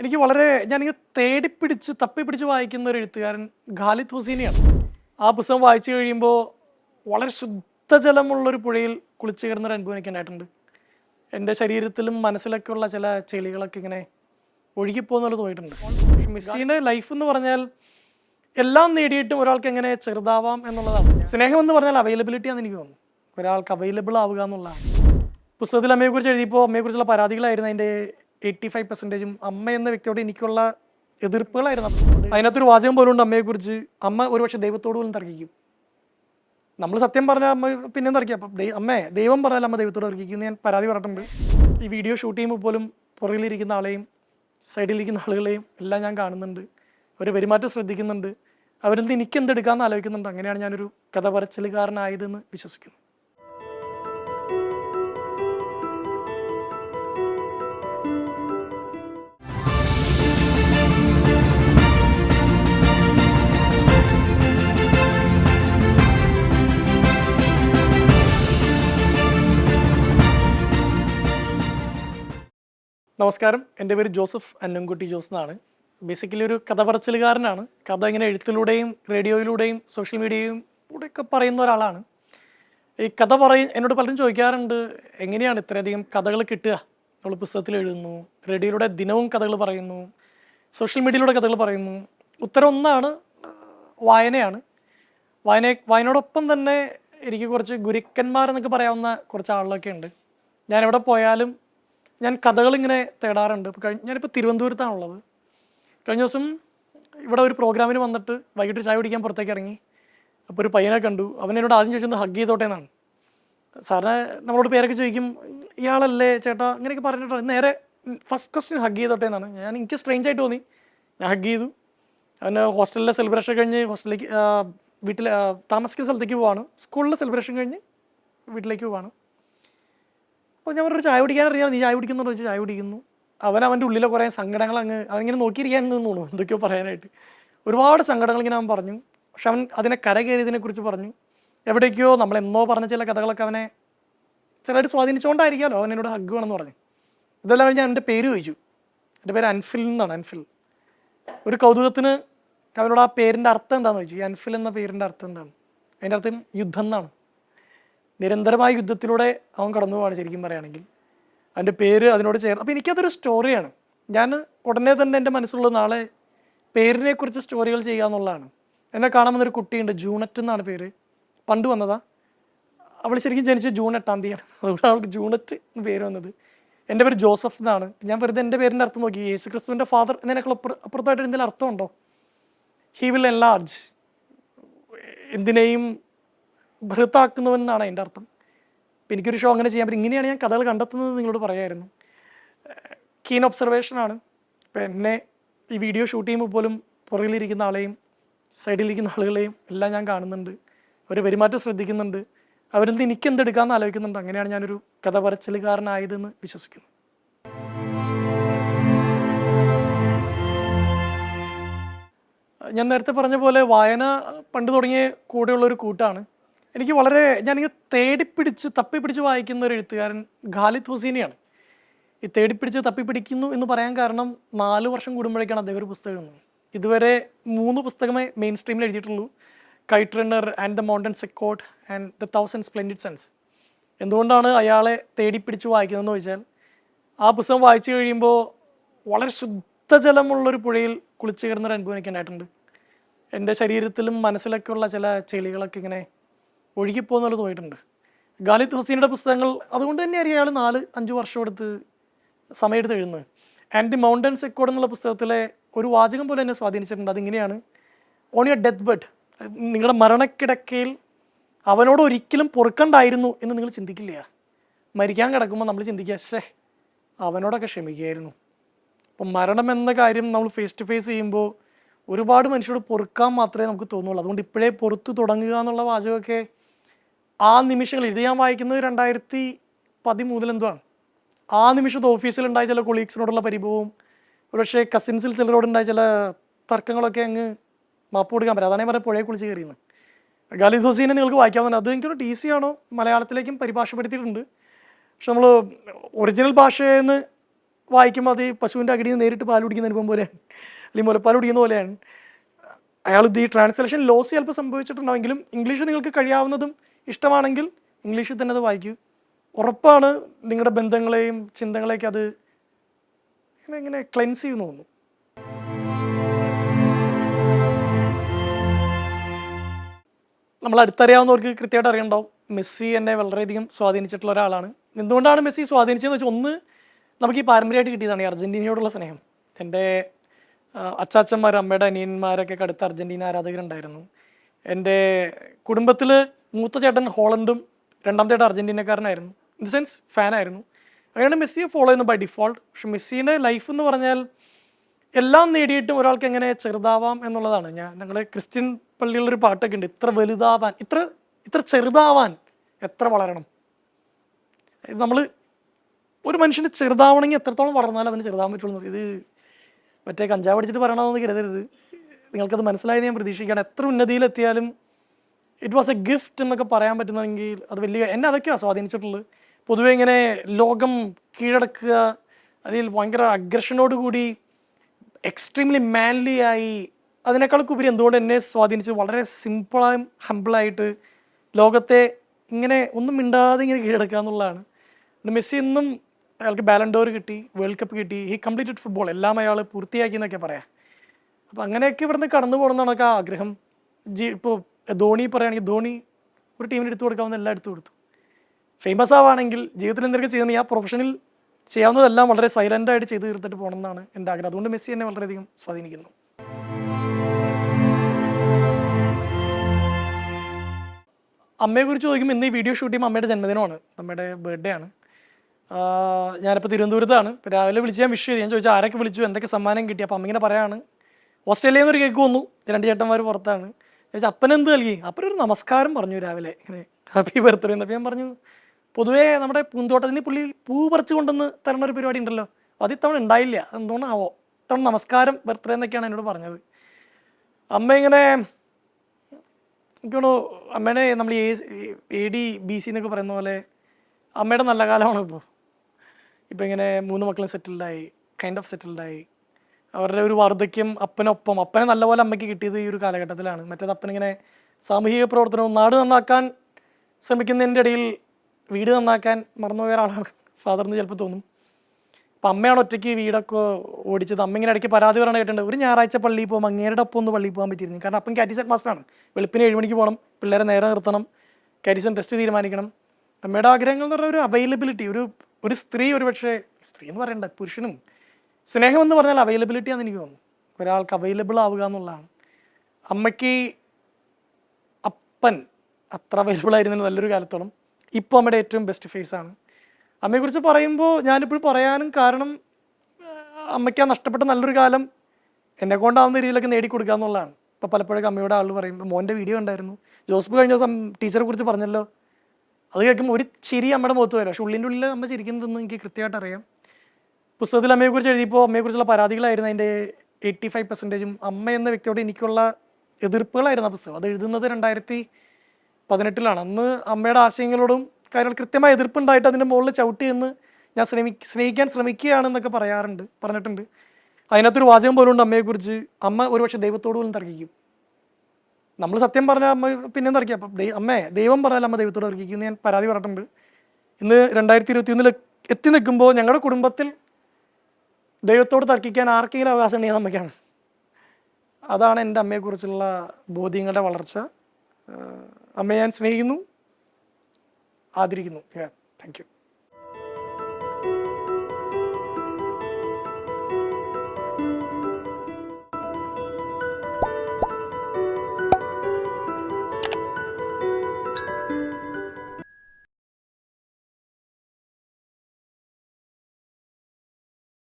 എനിക്ക് വളരെ ഞാനിങ്ങനെ തേടിപ്പിടിച്ച് തപ്പിപ്പിടിച്ച് വായിക്കുന്ന ഒരു എഴുത്തുകാരൻ ഖാലിദ് ഹുസീനിയാണ്. ആ പുസ്തകം വായിച്ചു കഴിയുമ്പോൾ വളരെ ശുദ്ധജലമുള്ളൊരു പുഴയിൽ കുളിച്ചു കയറുന്ന ഒരു അനുഭവം എനിക്ക് ഉണ്ടായിട്ടുണ്ട് എന്റെ ശരീരത്തിലും മനസ്സിലൊക്കെ ഉള്ള ചില ചെളികളൊക്കെ ഇങ്ങനെ ഒഴുകിപ്പോകുന്നത് തോന്നിയിട്ടുണ്ട്. മെസ്സിയുടെ ലൈഫ് എന്ന് പറഞ്ഞാൽ എല്ലാം നേടിയിട്ടും ഒരാൾക്ക് എങ്ങനെ ചെറുതാവാം എന്നുള്ളതാണ്. സ്നേഹം എന്ന് പറഞ്ഞാൽ അവൈലബിലിറ്റി ആണെന്ന് എനിക്ക് തോന്നുന്നു. ഒരാൾക്ക് അവൈലബിൾ ആവുക എന്നുള്ളതാണ്. പുസ്തകത്തിൽ അമ്മയെക്കുറിച്ച് എഴുതിയപ്പോൾ അമ്മയെക്കുറിച്ചുള്ള പരാതികളായിരുന്നു അതിന്റെ എയ്റ്റി ഫൈവ് പെർസെന്റേജും അമ്മ എന്ന വ്യക്തിയോട് എനിക്കുള്ള എതിർപ്പുകളായിരുന്നു. അതിനകത്തൊരു വാചകം പോലും ഉണ്ട് അമ്മയെക്കുറിച്ച്. അമ്മ ഒരുപക്ഷെ ദൈവത്തോട് പോലും തർക്കിക്കും. നമ്മൾ സത്യം പറഞ്ഞാൽ അമ്മ പിന്നെ തർക്കിക്കും. അപ്പം അമ്മേ ദൈവം പറഞ്ഞാൽ അമ്മ ദൈവത്തോട് തർക്കിക്കും ഞാൻ പരാതി പറഞ്ഞിട്ടുണ്ട്. ഈ വീഡിയോ ഷൂട്ട് ചെയ്യുമ്പോൾ പോലും പുറകിലിരിക്കുന്ന ആളെയും സൈഡിലിരിക്കുന്ന ആളുകളെയും എല്ലാം ഞാൻ കാണുന്നുണ്ട്. അവർ പെരുമാറ്റം ശ്രദ്ധിക്കുന്നുണ്ട്. അവരിൽ നിന്ന് എനിക്ക് എന്തെടുക്കാമെന്ന് ആലോചിക്കുന്നുണ്ട്. അങ്ങനെയാണ് ഞാനൊരു കഥ പറച്ചിലുകാരനായതെന്ന് വിശ്വസിക്കുന്നു. നമസ്കാരം. എന്റെ പേര് ജോസഫ് അന്നംകുട്ടി ജോസ് എന്നാണ്. ബേസിക്കലി ഒരു കഥ പറച്ചിലുകാരനാണ് കഥ ഇങ്ങനെ എഴുത്തിലൂടെയും റേഡിയോയിലൂടെയും സോഷ്യൽ മീഡിയയും കൂടെയൊക്കെ പറയുന്ന ഒരാളാണ്. ഈ കഥ പറയും എന്നോട് പലരും ചോദിക്കാറുണ്ട് എങ്ങനെയാണ് ഇത്രയധികം കഥകൾ കിട്ടുക? നമ്മൾ പുസ്തകത്തിൽ എഴുതുന്നു റേഡിയോയിലൂടെ ദിനവും കഥകൾ പറയുന്നു സോഷ്യൽ മീഡിയയിലൂടെ കഥകൾ പറയുന്നു. ഉത്തരം ഒന്നാണ് വായനയാണ്. വായന വായനയോടൊപ്പം തന്നെ എനിക്ക് കുറച്ച് ഗുരുക്കന്മാരെന്നൊക്കെ പറയാവുന്ന കുറച്ച് ആളുകളൊക്കെ ഉണ്ട്. ഞാൻ എവിടെ പോയാലും ഞാൻ കഥകളിങ്ങനെ തേടാറുണ്ട്. ഇപ്പോൾ കഴിഞ്ഞ ഞാനിപ്പോൾ തിരുവനന്തപുരത്താണുള്ളത്. കഴിഞ്ഞ ദിവസം ഇവിടെ ഒരു പ്രോഗ്രാമിന് വന്നിട്ട് വൈകിട്ട് ചായ കുടിക്കാൻ പുറത്തേക്ക് ഇറങ്ങി. അപ്പോൾ ഒരു പയ്യനെ കണ്ടു. അവൻ എന്നോട് ആദ്യം ചോദിച്ചത് ഹഗ് ചെയ്തോട്ടെ എന്നാണ്. സാറിന് നമ്മളോട് പേരൊക്കെ ചോദിക്കും ഇയാളല്ലേ ചേട്ടാ? അങ്ങനെയൊക്കെ പറഞ്ഞിട്ടാണ് നേരെ ഫസ്റ്റ് ക്വസ്റ്റ്യൻ ഹഗ് ചെയ്തോട്ടെ എന്നാണ്. ഞാൻ എനിക്ക് സ്ട്രേഞ്ച് ആയിട്ട് തോന്നി. ഞാൻ ഹഗ് ചെയ്തു. അവന് ഹോസ്റ്റലിലെ സെലിബ്രേഷൻ കഴിഞ്ഞ് ഹോസ്റ്റലിലേക്ക് വീട്ടിൽ താമസിക്കുന്ന സ്ഥലത്തേക്ക് പോവാണ്. സ്കൂളിലെ സെലിബ്രേഷൻ കഴിഞ്ഞ് വീട്ടിലേക്ക് പോവാണ്. അപ്പോൾ ഞാൻ പറഞ്ഞു ചായ കുടിക്കാൻ അറിയാം നീ ചായ കുടിക്കുന്നു ചോദിച്ചു ചായ കുടിക്കുന്നു. അവൻ അവന്റെ ഉള്ളിലെ കുറേ സങ്കടങ്ങൾ അങ്ങ് അവനിങ്ങനെ നോക്കിയിരിക്കാൻ തോന്നുന്നു എന്തൊക്കെയോ പറയാനായിട്ട്. ഒരുപാട് സങ്കടങ്ങൾ ഇങ്ങനെ അവൻ പറഞ്ഞു. പക്ഷെ അവൻ അതിനെ കരകയറിയതിനെ പറഞ്ഞു. എവിടേക്കോ നമ്മൾ എന്നോ പറഞ്ഞ ചില കഥകളൊക്കെ അവനെ ചിലരായിട്ട് സ്വാധീനിച്ചുകൊണ്ടായിരിക്കാമല്ലോ അവൻ എന്നോട് ഹഗ് വേണമെന്ന് പറഞ്ഞു. ഇതെല്ലാം കഴിഞ്ഞ് എന്റെ പേര് ചോദിച്ചു. എന്റെ പേര് അൻഫിൽ എന്നാണ് അൻഫിൽ. ഒരു കൗതുകത്തിന് അവനോട് ആ പേരിന്റെ അർത്ഥം എന്താണെന്ന് ചോദിച്ചു. അൻഫിൽ എന്ന പേരിന്റെ അർത്ഥം എന്താണ്? അതിന്റെ അർത്ഥം യുദ്ധം എന്നാണ്. നിരന്തരമായ യുദ്ധത്തിലൂടെ അവൻ കടന്നു പോവാണ് ശരിക്കും പറയുകയാണെങ്കിൽ. അവന്റെ പേര് അതിനോട് ചേർന്ന് അപ്പോൾ എനിക്കതൊരു സ്റ്റോറിയാണ് ഞാൻ ഉടനെ തന്നെ എന്റെ മനസ്സിലുള്ള നാളെ പേരിനെക്കുറിച്ച് സ്റ്റോറികൾ ചെയ്യുക എന്നുള്ളതാണ്. എന്നെ കാണാൻ വന്നൊരു കുട്ടിയുണ്ട് ജൂണറ്റ് എന്നാണ് പേര്. പണ്ട് വന്നതാ. അവൾ ശരിക്കും ജനിച്ച ജൂൺ എട്ടാം തീയതിയാണ്. അതുകൊണ്ട് അവൾക്ക് ജൂണറ്റ് എന്ന് പേര് വന്നത്. എന്റെ പേര് ജോസഫ് എന്നാണ്. ഞാൻ വെറുതെ എന്റെ പേരിന്റെ അർത്ഥം നോക്കി. യേശു ക്രിസ്തുവിന്റെ ഫാദർ എന്നതിനേക്കാൾ അപ്പുറ അപ്പുറത്തായിട്ട് എന്തെങ്കിലും അർത്ഥമുണ്ടോ? ഹി വിൽ എൻലാർജ് എന്തിനേയും ബൃഹത്താക്കുന്നുവെന്നാണ് അതിന്റെ അർത്ഥം. അപ്പം എനിക്കൊരു ഷോ അങ്ങനെ ചെയ്യാൻ പറ്റും. ഇങ്ങനെയാണ് ഞാൻ കഥകൾ കണ്ടെത്തുന്നത് നിങ്ങളോട് പറയായിരുന്നു. കീൻ ഒബ്സർവേഷനാണ് ഇപ്പം എന്നെ ഈ വീഡിയോ ഷൂട്ട് ചെയ്യുമ്പോൾ പോലും പുറകിലിരിക്കുന്ന ആളെയും സൈഡിലിരിക്കുന്ന ആളുകളെയും എല്ലാം ഞാൻ കാണുന്നുണ്ട്. അവർ പെരുമാറ്റം ശ്രദ്ധിക്കുന്നുണ്ട്. അവരിൽ നിന്ന് എനിക്ക് എന്തെടുക്കാമെന്ന് ആലോചിക്കുന്നുണ്ട്. അങ്ങനെയാണ് ഞാനൊരു കഥ പറച്ചിലുകാരനായതെന്ന് വിശ്വസിക്കുന്നു. ഞാൻ നേരത്തെ പറഞ്ഞ പോലെ വായന പണ്ട് തുടങ്ങിയ കൂടെയുള്ള ഒരു കൂട്ടാണ്. എനിക്ക് വളരെ ഞാനിങ്ങനെ തേടിപ്പിടിച്ച് തപ്പിപ്പിടിച്ച് വായിക്കുന്ന ഒരു എഴുത്തുകാരൻ ഖാലിദ് ഹുസീനിയാണ്. ഈ തേടിപ്പിടിച്ച് തപ്പിപ്പിടിക്കുന്നു എന്ന് പറയാൻ കാരണം നാല് വർഷം കൂടുമ്പോഴേക്കാണ് അദ്ദേഹം ഒരു പുസ്തകം എഴുതുന്നത്. ഇതുവരെ മൂന്ന് പുസ്തകമേ മെയിൻ സ്ട്രീമിൽ എഴുതിയിട്ടുള്ളൂ. Kite runner and the mountain echoed and the thousand splendid suns എന്തുകൊണ്ടാണ് അയാളെ തേടിപ്പിടിച്ച് വായിക്കുന്നതെന്ന് ചോദിച്ചാൽ ആ പുസ്തകം വായിച്ചു കഴിയുമ്പോൾ വളരെ ശുദ്ധജലമുള്ളൊരു പുഴയിൽ കുളിച്ചു കയറുന്ന ഒരു അനുഭവം എനിക്ക് ഉണ്ടായിട്ടുണ്ട് എന്റെ ശരീരത്തിലും മനസ്സിലൊക്കെയുള്ള ചില ചെളികളൊക്കെ ഇങ്ങനെ ഒഴുകിപ്പോകുന്നത് പോയിട്ടുണ്ട്. ഖാലിദ് ഹുസീനയുടെ പുസ്തകങ്ങൾ അതുകൊണ്ട് തന്നെ അറിയാം അയാൾ നാല് അഞ്ച് വർഷം എടുത്ത് സമയമെടുത്ത് എഴുതുന്നത്. ആൻഡ് ദി മൗണ്ടൻസ് എക്കോഡ് എന്നുള്ള പുസ്തകത്തിലെ ഒരു വാചകം പോലെ എന്നെ സ്വാധീനിച്ചിട്ടുണ്ട്. അതിങ്ങനെയാണ് ഓൺ യുവർ ഡെത്ത് ബെഡ് നിങ്ങളുടെ മരണക്കിടക്കയിൽ അവനോട് ഒരിക്കലും പൊറുക്കണ്ടായിരുന്നു എന്ന് നിങ്ങൾ ചിന്തിക്കില്ല. മരിക്കാൻ കിടക്കുമ്പോൾ നമ്മൾ ചിന്തിക്കുക ശേ അവനോടൊക്കെ ക്ഷമിക്കുകയായിരുന്നു. അപ്പം മരണം എന്ന കാര്യം നമ്മൾ ഫേസ് ടു ഫേസ് ചെയ്യുമ്പോൾ ഒരുപാട് മനുഷ്യരോട് പൊറുക്കാൻ മാത്രമേ നമുക്ക് തോന്നുള്ളൂ. അതുകൊണ്ട് ഇപ്പോഴേ പൊറുത്തു തുടങ്ങുക എന്നുള്ള വാചകമൊക്കെ ആ നിമിഷങ്ങൾ ഇത് ഞാൻ വായിക്കുന്നത് രണ്ടായിരത്തി പതിമൂന്നിൽ എന്തോ ആണ്. ആ നിമിഷത്തെ ഓഫീസിലുണ്ടായ ചില കൊളീഗ്സിനോടുള്ള പരിഭവവും ഒരുപക്ഷെ കസിൻസിൽ ചിലരോടുണ്ടായ ചില തർക്കങ്ങളൊക്കെ അങ്ങ് മാപ്പ് കൊടുക്കാൻ പറ്റും. അതാണ് ഞാൻ പറഞ്ഞ പുഴയെ കുളിച്ച് കയറിയെന്ന് ഖാലിദ് ഹുസീനെ നിങ്ങൾക്ക് വായിക്കാവുന്ന അത് എനിക്കൊരു ടി സി ആണോ? മലയാളത്തിലേക്കും പരിഭാഷപ്പെടുത്തിയിട്ടുണ്ട്. പക്ഷെ നമ്മൾ ഒറിജിനൽ ഭാഷയിൽ നിന്ന് വായിക്കുമ്പോൾ അത് പശുവിന്റെ അകടിയിൽ നിന്ന് നേരിട്ട് പാൽ കുടിക്കുന്ന അനുഭവം പോലെയാണ്. അല്ലെങ്കിൽ മുലപ്പാൽ കുടിക്കുന്ന പോലെയാണ്. അയാൾ ഈ ട്രാൻസ്ലേഷൻ ലോസ് ചിലപ്പോൾ സംഭവിച്ചിട്ടുണ്ടാവെങ്കിലും ഇംഗ്ലീഷ് നിങ്ങൾക്ക് കഴിയാവുന്നതും ഇഷ്ടമാണെങ്കിൽ ഇംഗ്ലീഷിൽ തന്നെ അത് വായിക്കൂ. ഉറപ്പാണ് നിങ്ങളുടെ ബന്ധങ്ങളെയും ചിന്തകളെയൊക്കെ അത് ഇങ്ങനെ ഇങ്ങനെ ക്ലെൻസ് ചെയ്യുന്നു തോന്നുന്നു. നമ്മൾ അടുത്തറിയാവുന്നവർക്ക് കൃത്യമായിട്ട് അറിയണ്ടാവും മെസ്സി എന്നെ വളരെയധികം സ്വാധീനിച്ചിട്ടുള്ള ഒരാളാണ്. എന്തുകൊണ്ടാണ് മെസ്സി സ്വാധീനിച്ചതെന്ന് വെച്ചാൽ ഒന്ന് നമുക്ക് ഈ പാരമ്പര്യമായിട്ട് കിട്ടിയതാണ് ഈ അർജന്റീനയോടുള്ള സ്നേഹം. എന്റെ അച്ചാച്ചന്മാർ അമ്മയുടെ അനിയന്മാരൊക്കെ അടുത്ത അർജന്റീന ആരാധകരുണ്ടായിരുന്നു. എന്റെ കുടുംബത്തിൽ മൂത്ത ചേട്ടൻ ഹോളണ്ടും രണ്ടാം ചേട്ടൻ അർജന്റീനക്കാരനായിരുന്നു. ഇൻ ദ സെൻസ് ഫാനായിരുന്നു. അങ്ങനെയാണ് മെസ്സിയെ ഫോളോ ചെയ്യുന്നത് ബൈ ഡിഫോൾട്ട് പക്ഷെ മെസ്സിയുടെ ലൈഫ് എന്ന് പറഞ്ഞാൽ എല്ലാം നേടിയിട്ടും ഒരാൾക്ക് എങ്ങനെ ചെറുതാവാം എന്നുള്ളതാണ്. ഞാൻ ഞങ്ങൾ ക്രിസ്ത്യൻ പള്ളിയിലൊരു പാട്ടൊക്കെ ഉണ്ട്. ഇത്ര വലുതാവാൻ ഇത്ര ഇത്ര ചെറുതാവാൻ എത്ര വളരണം? നമ്മൾ ഒരു മനുഷ്യന് ചെറുതാവണമെങ്കിൽ എത്രത്തോളം വളർന്നാലും അവന് ചെറുതാവാൻ പറ്റുള്ളൂ. ഇത് മറ്റേ കഞ്ചാവ് അടിച്ചിട്ട് പറയണമെന്ന് കരുതരുത്. നിങ്ങൾക്കത് മനസ്സിലായത് ഞാൻ പ്രതീക്ഷിക്കുകയാണ്. എത്ര ഉന്നതിയിലെത്തിയാലും ഇറ്റ് വാസ് എ ഗിഫ്റ്റ് എന്നൊക്കെ പറയാൻ പറ്റുന്നെങ്കിൽ അത് വലിയ എന്നെ അതൊക്കെയാണ് സ്വാധീനിച്ചിട്ടുള്ളത്. പൊതുവെ ഇങ്ങനെ ലോകം കീഴടക്കുക അല്ലെങ്കിൽ ഭയങ്കര അഗ്രഷനോട് കൂടി എക്സ്ട്രീംലി മാൻലി ആയി അതിനേക്കാളൊക്കെ ഉപരി എന്തുകൊണ്ട് എന്നെ സ്വാധീനിച്ച് വളരെ സിമ്പിളായും ഹമ്പിളായിട്ട് ലോകത്തെ ഇങ്ങനെ ഒന്നും മിണ്ടാതെ ഇങ്ങനെ കീഴടക്കുക എന്നുള്ളതാണ്. മെസ്സി എന്നും അയാൾക്ക് ബാലൻഡോർ കിട്ടി വേൾഡ് കപ്പ് കിട്ടി ഹി കംപ്ലീറ്റഡ് ഫുട്ബോൾ എല്ലാം അയാൾ പൂർത്തിയാക്കി എന്നൊക്കെ പറയാം. അപ്പോൾ അങ്ങനെയൊക്കെ ഇവിടുന്ന് കടന്നു പോകണം ആ ആഗ്രഹം. ജി ഇപ്പോൾ ധോണി പറയുകയാണെങ്കിൽ ധോണി ഒരു ടീമിന് എടുത്തു കൊടുക്കാവുന്ന എല്ലാം എടുത്തു. കൊടുത്തു ഫേമസ് ആവുകയാണെങ്കിൽ ജീവിതത്തിൽ എന്തൊക്കെ ചെയ്യുന്നത് ആ പ്രൊഫഷനിൽ ചെയ്യാവുന്നതെല്ലാം വളരെ സൈലന്റ് ആയിട്ട് ചെയ്ത് തീർത്തിട്ട് പോകണം എന്നാണ് എന്റെ ആഗ്രഹം. അതുകൊണ്ട് മെസ്സി എന്നെ വളരെയധികം സ്വാധീനിക്കുന്നു. അമ്മയെക്കുറിച്ച് ചോദിക്കുമ്പോൾ ഇന്ന് ഈ വീഡിയോ ഷൂട്ട് ചെയ്യുമ്പോൾ അമ്മയുടെ ജന്മദിനമാണ്. അമ്മയുടെ ബർത്ത്ഡേ ആണ്. ഞാനിപ്പോൾ തിരുവനന്തപുരത്താണ്. ഇപ്പോൾ രാവിലെ വിളിച്ച് ഞാൻ വിഷ് ചെയ്തു. ഞാൻ ചോദിച്ചു ആരൊക്കെ വിളിച്ചു? എന്തൊക്കെ സമ്മാനം കിട്ടി? അപ്പോൾ അമ്മ ഇങ്ങനെ പറയാണ്. ഓസ്ട്രേലിയയിൽ നിന്ന് ഒരു കേക്ക് വന്നു. രണ്ട് ചേട്ടന്മാർ പുറത്താണ്. ഞാൻ അപ്പനെന്ത് നൽകി? അപ്പനൊരു നമസ്കാരം പറഞ്ഞു രാവിലെ. ഇങ്ങനെ ഹാപ്പി ബർത്ത്ഡേ എന്ന് അപ്പോൾ ഞാൻ പറഞ്ഞു പൊതുവേ നമ്മുടെ പൂന്തോട്ടത്തിൽ നിന്ന് പുള്ളി പൂ പറിച്ച് കൊണ്ടുവന്ന് തരണ ഒരു പരിപാടി ഉണ്ടല്ലോ. അത് ഇത്തവണ ഉണ്ടായില്ല. അതെന്തുകൊണ്ടാവോ ഇത്തവണ നമസ്കാരം ബർത്ത്ഡേ എന്നൊക്കെയാണ് എന്നോട് പറഞ്ഞത്. അമ്മ ഇങ്ങനെ എനിക്കാണോ അമ്മേനെ നമ്മൾ A A D B C എന്നൊക്കെ പറയുന്ന പോലെ അമ്മയുടെ നല്ല കാലമാണ് ഇപ്പോൾ ഇപ്പം ഇങ്ങനെ മൂന്ന് മക്കളും സെറ്റിൽഡായി കൈൻഡ് ഓഫ് സെറ്റിൽഡായി അവരുടെ ഒരു വാർദ്ധക്യം അപ്പനൊപ്പം അപ്പനെ നല്ലപോലെ അമ്മയ്ക്ക് കിട്ടിയത് ഈ ഒരു കാലഘട്ടത്തിലാണ്. മറ്റേത് അപ്പനിങ്ങനെ സാമൂഹിക പ്രവർത്തനവും നാട് നന്നാക്കാൻ ശ്രമിക്കുന്നതിന്റെ ഇടയിൽ വീട് നന്നാക്കാൻ മറന്നുപോയ ഒരാളാണ് ഫാദർ എന്ന് ചിലപ്പോൾ തോന്നും. അപ്പം അമ്മയാണ് ഒറ്റയ്ക്ക് വീടൊക്കെ ഓടിച്ചത്. അമ്മ ഇങ്ങനെ ഇടയ്ക്ക് പരാതി പറയണ കേട്ടിട്ടുണ്ട്. ഒരു ഞായറാഴ്ച പള്ളിയിൽ പോകും അങ്ങേരുടെ ഒപ്പം ഒന്ന് പള്ളിയിൽ പോകാൻ പറ്റിയിരുന്നു. കാരണം അപ്പം കാരിസൺ മാസ്റ്ററാണ്. വെളുപ്പിന് ഏഴ് മണിക്ക് പോകണം പിള്ളേരെ നേരെ നിർത്തണം കാറ്റിസൺ ടെസ്റ്റ് തീരുമാനിക്കണം. അമ്മയുടെ ആഗ്രഹങ്ങൾ എന്ന് പറഞ്ഞാൽ ഒരു അവൈലബിലിറ്റി ഒരു ഒരു സ്ത്രീ ഒരു പക്ഷേ സ്ത്രീ എന്ന് പറയണ്ട പുരുഷനും സ്നേഹം എന്ന് പറഞ്ഞാൽ അവൈലബിലിറ്റി ആണെന്ന് എനിക്ക് തോന്നുന്നു. ഒരാൾക്ക് അവൈലബിൾ ആവുക എന്നുള്ളതാണ്. അമ്മയ്ക്ക് അപ്പൻ അത്ര അവൈലബിൾ ആയിരുന്നു നല്ലൊരു കാലത്തോളം. ഇപ്പോൾ അമ്മയുടെ ഏറ്റവും ബെസ്റ്റ് ഫേസ് ആണ്. അമ്മയെക്കുറിച്ച് പറയുമ്പോൾ ഞാനിപ്പോൾ പറയാനും കാരണം അമ്മയ്ക്ക് ആ നഷ്ടപ്പെട്ട നല്ലൊരു കാലം എന്നെ കൊണ്ടാവുന്ന രീതിയിലൊക്കെ നേടിക്കൊടുക്കുക എന്നുള്ളതാണ്. ഇപ്പോൾ പലപ്പോഴൊക്കെ അമ്മയുടെ ആൾ പറയുമ്പോൾ മോന്റെ വീഡിയോ ഉണ്ടായിരുന്നു ജോസഫ് കഴിഞ്ഞ ദിവസം ടീച്ചറെ കുറിച്ച് പറഞ്ഞല്ലോ. അത് കേൾക്കുമ്പോൾ ഒരു ചിരി അമ്മയുടെ മുഖത്ത് വരാം. പക്ഷെ ഉള്ളിന്റെ ഉള്ളിൽ അമ്മ ചിരിക്കുന്നുണ്ടെന്ന് എനിക്ക് കൃത്യമായിട്ട് അറിയാം. പുസ്തകത്തിൽ അമ്മയെക്കുറിച്ച് എഴുതിയപ്പോൾ അമ്മയെക്കുറിച്ചുള്ള പരാതികളായിരുന്നു അതിന്റെ എയ്റ്റി ഫൈവ് പെർസെന്റേജും അമ്മ എന്ന വ്യക്തിയോട് എനിക്കുള്ള എതിർപ്പുകളായിരുന്നു ആ പുസ്തകം. അത് എഴുതുന്നത് രണ്ടായിരത്തി പതിനെട്ടിലാണ്. അന്ന് അമ്മയുടെ ആശയങ്ങളോടും കാര്യങ്ങൾ കൃത്യമായ എതിർപ്പുണ്ടായിട്ട് അതിന്റെ മുകളിൽ ചവിട്ടി എന്ന് ഞാൻ ശ്രമി സ്നേഹിക്കാൻ ശ്രമിക്കുകയാണെന്നൊക്കെ പറയാറുണ്ട് പറഞ്ഞിട്ടുണ്ട്. അതിനകത്തൊരു വാചകം പോലും ഉണ്ട് അമ്മയെക്കുറിച്ച് അമ്മ ഒരുപക്ഷെ ദൈവത്തോട് പോലും തർക്കിക്കും. നമ്മൾ സത്യം പറഞ്ഞാൽ അമ്മ പിന്നെ തർക്കിക്കും അപ്പം ദൈ അമ്മേ ദൈവം പറഞ്ഞാൽ അമ്മ ദൈവത്തോട് തർക്കിക്കും എന്ന് ഞാൻ പരാതി പറഞ്ഞിട്ടുണ്ട്. ഇന്ന് രണ്ടായിരത്തി ഇരുപത്തി ഒന്നിൽ എത്തി നിൽക്കുമ്പോൾ ഞങ്ങളുടെ കുടുംബത്തിൽ ദൈവത്തോട് തർക്കിക്കാൻ ആർക്കെങ്കിലും അവകാശം ഉണ്ടെങ്കിൽ അമ്മയ്ക്കാണ്. അതാണ് എന്റെ അമ്മയെക്കുറിച്ചുള്ള ബോധ്യങ്ങളുടെ വളർച്ച. അമ്മയെ ഞാൻ സ്നേഹിക്കുന്നു ആദരിക്കുന്നു. Thank you